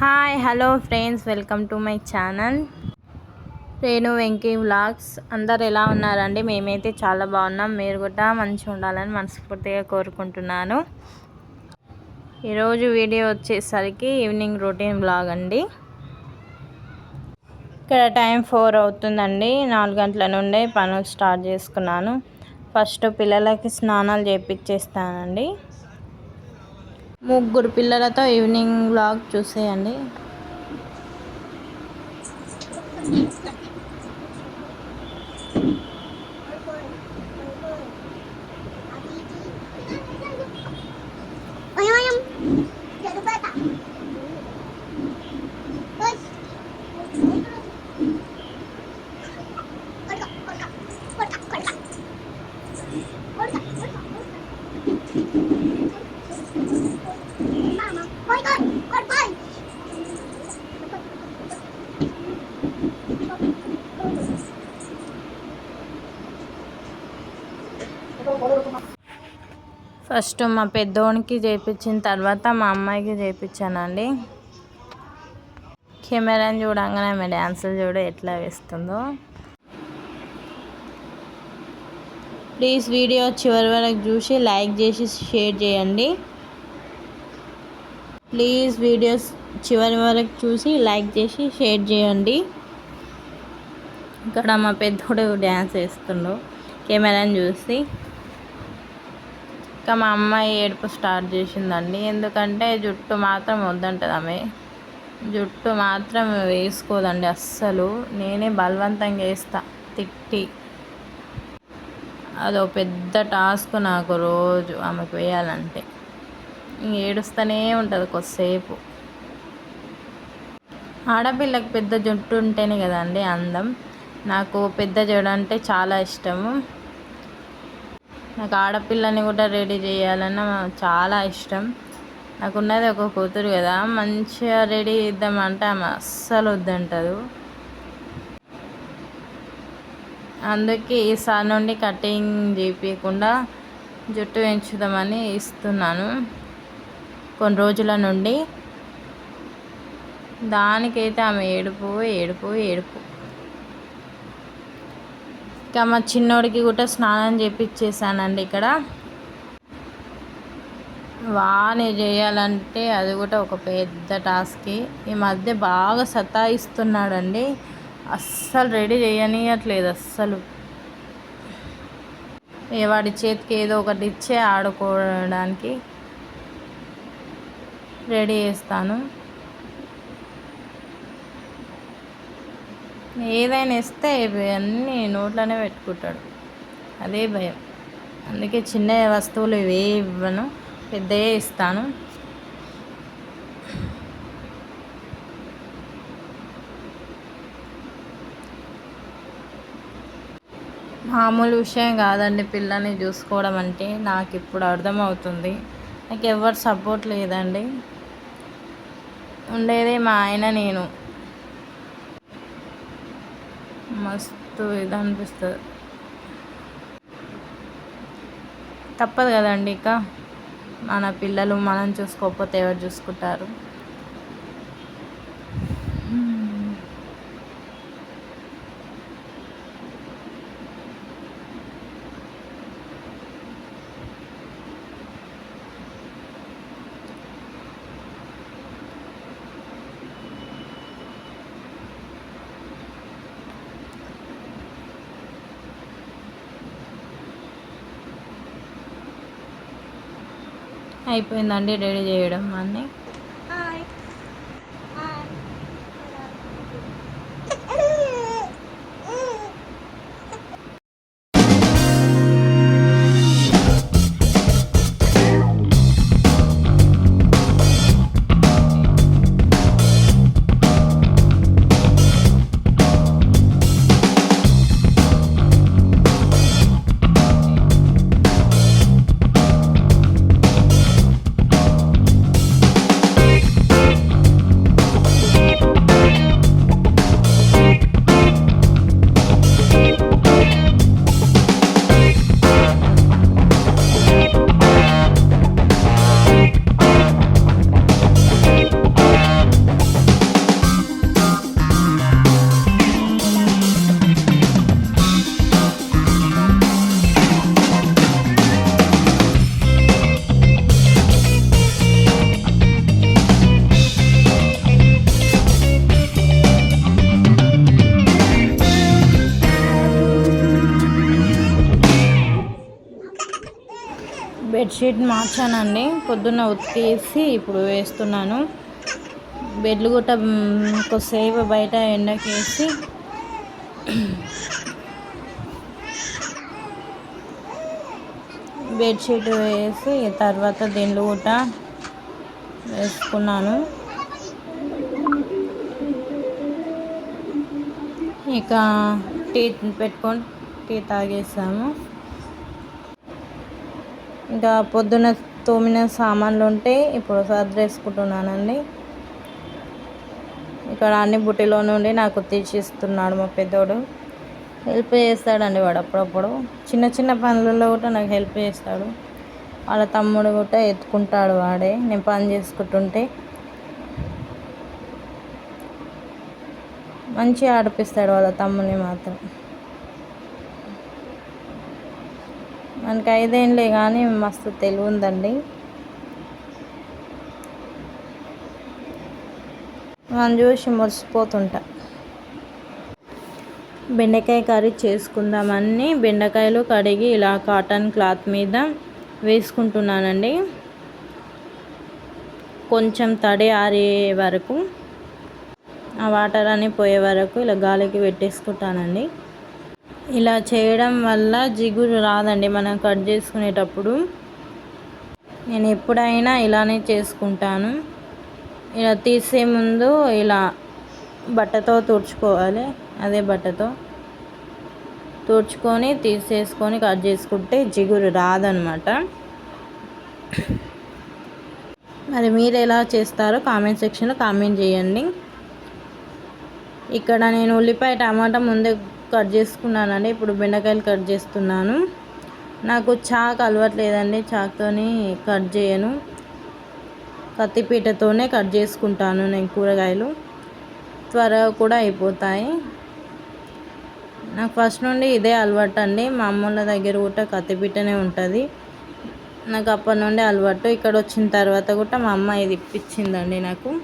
Hi hello friends welcome to my channel Renu Venky vlogs అందరు ఎలా ఉన్నారండి? మేమైతే చాలా బాగున్నాం. మీరు కూడా మంచిగా ఉండాలని మనస్ఫూర్తిగా కోరుకుంటున్నాను. ఈరోజు వీడియో వచ్చేసరికి ఈవినింగ్ రొటీన్ బ్లాగ్ అండి. ఇక్కడ టైం ఫోర్ అవుతుందండి. నాలుగు గంటల నుండే పనులు స్టార్ట్ చేసుకున్నాను. ఫస్ట్ పిల్లలకి స్నానాలు చేపించేస్తానండి ముగ్గురు పిల్లలతో ఈవినింగ్ బ్లాగ్ చూసేయండి. ఫస్ట్ మా పెద్దోనికి చేయించిన తర్వాత మా అమ్మాయికి చేయించానండి కెమెరాని చూడంగానే ఆమె డ్యాన్సులు చూడ ఎట్లా వేస్తుందో. ప్లీజ్ వీడియో చివరి వరకు చూసి లైక్ చేసి షేర్ చేయండి. ప్లీజ్ వీడియోస్ చివరి వరకు చూసి లైక్ చేసి షేర్ చేయండి. ఇక్కడ మా పెద్దోడు డ్యాన్స్ వేస్తుండు. కెమెరాని చూసి. ఇంకా మా అమ్మాయి ఏడుపు స్టార్ట్ చేసిందండి. ఎందుకంటే జుట్టు మాత్రం వద్దంటుంది ఆమె. జుట్టు మాత్రం వేసుకోదండి అస్సలు. నేనే బలవంతంగా వేస్తా. తిట్టి. అదో పెద్ద టాస్క్ నాకు రోజు ఆమెకు వేయాలంటే. ఏడుస్తూనే ఉంటుంది కొద్దిసేపు. ఆడపిల్లకి పెద్ద జుట్టు ఉంటేనే కదండి అందం. నాకు పెద్ద జడ అంటే చాలా ఇష్టము. నాకు ఆడపిల్లని కూడా రెడీ చేయాలన్న చాలా ఇష్టం. నాకు ఉన్నది ఒక కూతురు కదా మంచిగా రెడీ చేద్దామంటే ఆమె అస్సలు వద్దంటదు. అందుకే ఈసారి నుండి కటింగ్ చేపించకుండా జుట్టు పెంచుదామని ఇస్తున్నాను. కొన్ని రోజుల నుండి. దానికైతే ఆమె ఏడుపు ఏడుపు ఏడుపు. ఇంకా మా చిన్నోడికి కూడా స్నానం చేపించేసానండి ఇక్కడ. వాని చేయాలంటే అది కూడా ఒక పెద్ద టాస్క్. ఈ మధ్య బాగా సతాయిస్తున్నాడండి. అస్సలు రెడీ చేయనియట్లేదు అస్సలు. వాడి చేతికి ఏదో ఒకటి ఇచ్చే ఆడుకోవడానికి రెడీ చేస్తాను. ఏదైనా ఇస్తే అన్నీ నోట్లోనే పెట్టుకుంటాడు. అదే భయం. అందుకే చిన్న వస్తువులు ఇవే ఇవ్వను పెద్దయే ఇస్తాను. మామూలు విషయం కాదండి పిల్లని చూసుకోవడం అంటే నాకు ఇప్పుడు అర్థమవుతుంది. నాకు ఎవరు సపోర్ట్ లేదండి. ఉండేదే మా ఆయన నేను. మస్తు ఇది అనిపిస్తుంది తప్పదు కదండి ఇక. మన పిల్లలు మనం చూసుకోకపోతే ఎవరు చూసుకుంటారు? అయిపోయిందండి రెడీ చేయడం అన్నీ. బెడ్షీట్ మార్చానండి. పొద్దున్న ఉతికేసి ఇప్పుడు వేస్తున్నాను. బెడ్లు కూడా కొద్దిసేపు బయట ఎండకేసి బెడ్షీట్ వేసి తర్వాత దిండ్లు కూడా వేసుకున్నాను. ఇక టీ పెట్టుకొని టీ తాగేసాము. ఇంకా పొద్దున తోమిన సామాన్లు ఉంటే ఇప్పుడు సర్దేసుకుంటున్నానండి. ఇక్కడ అన్ని బుట్టిలో నుండి నాకు తీసిస్తున్నాడు మా పెద్దోడు. హెల్ప్ చేస్తాడండి వాడు అప్పుడప్పుడు. చిన్న చిన్న పనులలో కూడా నాకు హెల్ప్ చేస్తాడు. వాళ్ళ తమ్ముడు కూడా ఎత్తుకుంటాడు వాడే. నేను పని చేసుకుంటుంటే మంచిగా ఆడిపిస్తాడు వాళ్ళ తమ్ముని మాత్రం. మనకి ఐదేళ్ళే కానీ మస్తు తెలివి ఉందండి మనం చూసి మురిసిపోతుంటా. బెండకాయ కర్రీ చేసుకుందామని బెండకాయలు కడిగి ఇలా కాటన్ క్లాత్ మీద వేసుకుంటున్నానండి. కొంచెం తడి ఆరే వరకు ఆ వాటర్ అని పోయే వరకు ఇలా గాలికి పెట్టేసుకుంటానండి. ఇలా చేయడం వల్ల జిగురు రాదండి. మనం కట్ చేసుకునేటప్పుడు నేను ఎప్పుడైనా ఇలానే చేసుకుంటాను. ఇలా తీసే ముందు ఇలా బట్టతో తుడుచుకోవాలి. అదే బట్టతో తుడుచుకొని తీసేసుకొని కట్ చేసుకుంటే జిగురు రాదనమాట. మరి మీరు ఎలా చేస్తారో కామెంట్ సెక్షన్లో కామెంట్ చేయండి. ఇక్కడ నేను ఉల్లిపాయ టమాటా ముందే కట్ చేసుకున్నానండి. ఇప్పుడు బెండకాయలు కట్ చేస్తున్నాను. నాకు చాక్ అలవట్లేదండి. చాక్తోని కట్ చేయను. కత్తిపీటతోనే కట్ చేసుకుంటాను నేను కూరగాయలు. త్వరగా కూడా అయిపోతాయి. నాకు ఫస్ట్ నుండి ఇదే అలవాటు అండి మా అమ్మోళ్ళ దగ్గర కూడా కత్తిపీటనే ఉంటుంది. నాకు అప్పటి నుండి అలవాటు. ఇక్కడ వచ్చిన తర్వాత కూడా మా అమ్మ ఇది ఇప్పించిందండి నాకు.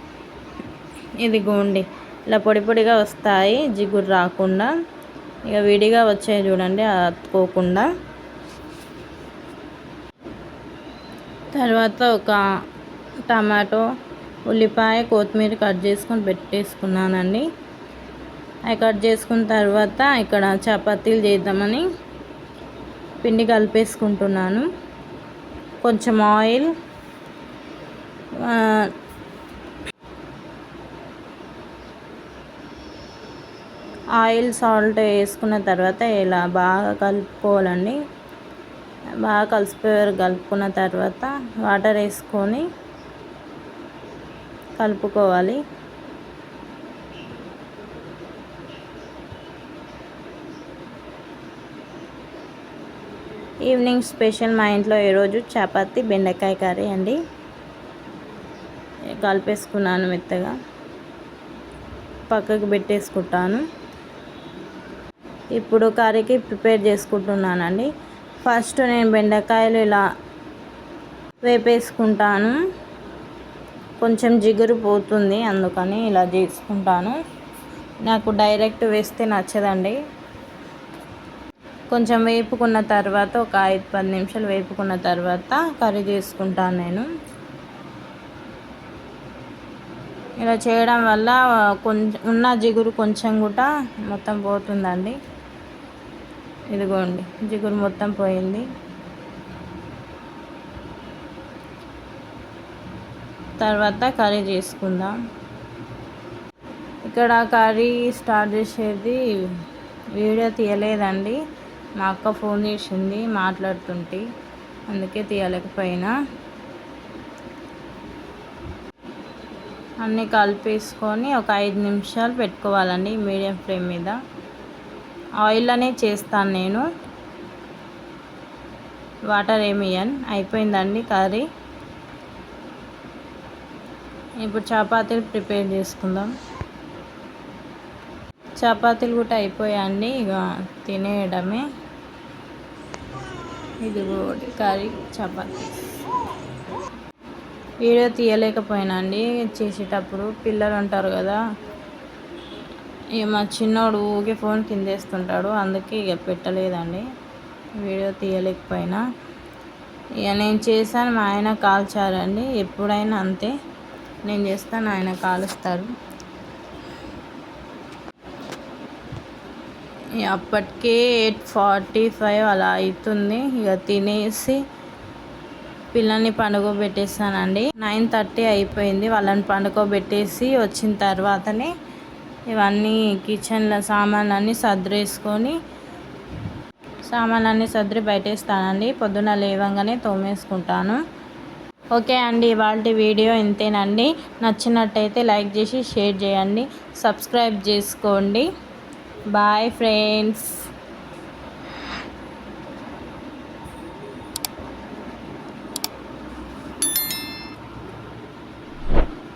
ఇది గోండి. ఇలా పొడి పొడిగా వస్తాయి. జిగురు రాకుండా. ఇక విడిగా వచ్చాయి చూడండి అతుకోకుండా తర్వాత ఒక టమాటో ఉల్లిపాయ కొత్తిమీర కట్ చేసుకొని పెట్టేసుకున్నానండి. అవి కట్ చేసుకున్న తర్వాత ఇక్కడ చపాతీలు చేద్దామని పిండి కలిపేసుకుంటున్నాను. కొంచెం ఆయిల్ ఆయిల్ సాల్ట్ వేసుకున్న తర్వాత ఇలా బాగా కలుపుకోవాలండి. బాగా కలిసిపోయారు కలుపుకున్న తర్వాత వాటర్ వేసుకొని కలుపుకోవాలి. ఈవినింగ్ స్పెషల్ మా ఇంట్లో ఈరోజు చపాతి బెండకాయ కర్రీ అండి. కలిపేసుకున్నాను మెత్తగా. పక్కకు పెట్టేసుకుంటాను. ఇప్పుడు కర్రీకి ప్రిపేర్ చేసుకుంటున్నానండి. ఫస్ట్ నేను బెండకాయలు ఇలా వేపేసుకుంటాను. కొంచెం జిగురు పోతుంది అందుకని ఇలా చేసుకుంటాను. నాకు డైరెక్ట్ వేస్తే నచ్చదండి. కొంచెం వేపుకున్న తర్వాత ఒక ఐదు పది నిమిషాలు వేపుకున్న తర్వాత కర్రీ చేసుకుంటాను నేను. ఇలా చేయడం వల్ల కొంచెం ఉన్న జిగురు కొంచెం కూడా మొత్తం పోతుందండి. ఇదిగోండి జిగురు మొత్తం పోయింది. తర్వాత కర్రీ చేసుకుందాం. ఇక్కడ కర్రీ స్టార్ట్ చేసేది వీడియో తీయలేదండి. మా అక్క ఫోన్ చేసింది మాట్లాడుతుంటే. అందుకే తీయలేకపోయినా. అన్నీ కలిపేసుకొని ఒక ఐదు నిమిషాలు పెట్టుకోవాలండి మీడియం ఫ్లేమ్ మీద. ఆయిల్లోనే చేస్తాను నేను. వాటర్ ఏమియన్ అయిపోయిందండి కర్రీ. ఇప్పుడు చపాతీలు ప్రిపేర్ చేసుకుందాం. చపాతీలు కూడా అయిపోయాయండి. ఇక తినేయడమే. ఇది కూడా కర్రీ చపాతీ. వీడియో తీయలేకపోయినా అండి చేసేటప్పుడు పిల్లలు ఉంటారు కదా. మా చిన్నోడు ఊకే ఫోన్ కిందేస్తుంటాడు అందుకే ఇక పెట్టలేదండి. వీడియో తీయలేకపోయినా. ఇక నేను చేశాను మా ఆయన కాల్చారండి. ఎప్పుడైనా అంతే. నేను చేస్తాను ఆయన కాలుస్తారు. ఇక అప్పటికే ఎయిట్ ఫార్టీ ఫైవ్ అలా అవుతుంది ఇక తినేసి పిల్లల్ని పండుకోబెట్టేస్తానండి నైన్ థర్టీ అయిపోయింది వాళ్ళని పండుకోబెట్టేసి వచ్చిన తర్వాతనే ఇవన్నీ కిచెన్లో సామాన్లన్నీ సర్దేసుకొని సామాన్లన్నీ సర్ది బయటేస్తానండి. పొద్దున లేవంగానే తోమేసుకుంటాను. ఓకే అండి ఇవాళ వీడియో ఇంతేనండి. నచ్చినట్టయితే లైక్ చేసి షేర్ చేయండి. సబ్స్క్రైబ్ చేసుకోండి. Bye friends.